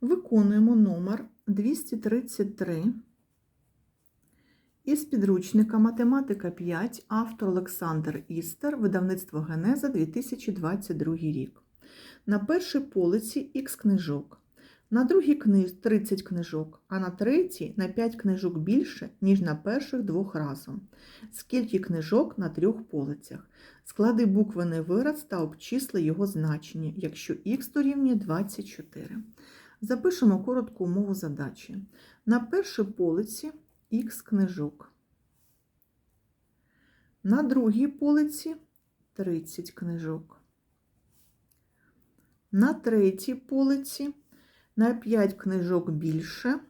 Виконуємо номер 233 із підручника Математика 5, автор Олександр Істер, видавництво Генеза 2022 рік. На першій полиці х книжок, на другій книж 30 книжок, а на третій на 5 книжок більше, ніж на перших двох разом. Скільки книжок на трьох полицях? Склади буквений вираз та обчисли його значення, якщо х дорівнює 24. Запишемо коротку умову задачі. На першій полиці х книжок. На другій полиці 30 книжок. На третій полиці на 5 книжок більше.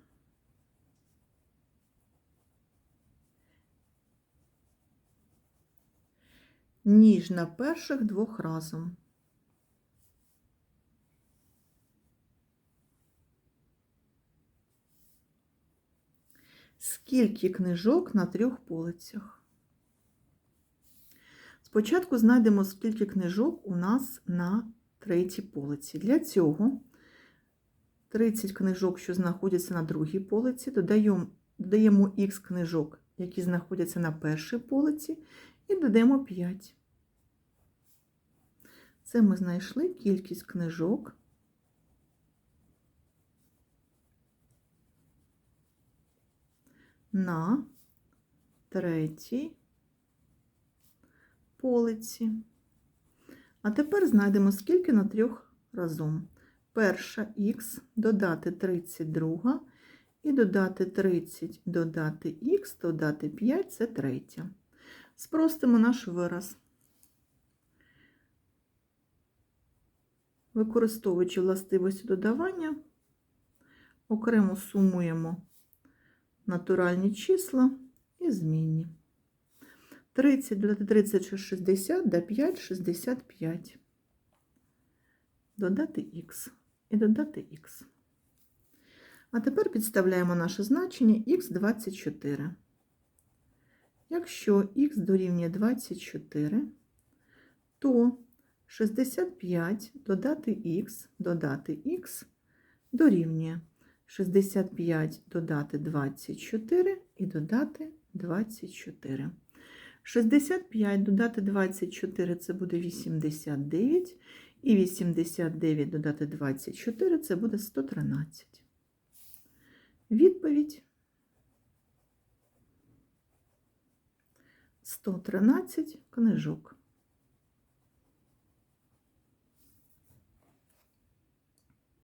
ніж на перших двох разом. Скільки книжок на трьох полицях? Спочатку знайдемо, скільки книжок у нас на третій полиці. Для цього 30 книжок, що знаходяться на другій полиці, додаємо, додаємо х книжок, які знаходяться на першій полиці, і додаємо 5. Це ми знайшли кількість книжок. На третій полиці. А тепер знайдемо, скільки на трьох разом. Перша х додати 32 і додати 30, додати х, додати 5 це третя. Спростимо наш вираз. Використовуючи властивості додавання, окремо сумуємо натуральні числа і змінні. 30 додати 30 це 60, да 5 65. Додати х і додати х. А тепер підставляємо наше значення х 24. Якщо х дорівнює 24, то 65 додати х, додати х дорівнює 65 додати 24 і додати 24. 65 додати 24 це буде 89, і 89 додати 24 це буде 113. Відповідь 113 книжок.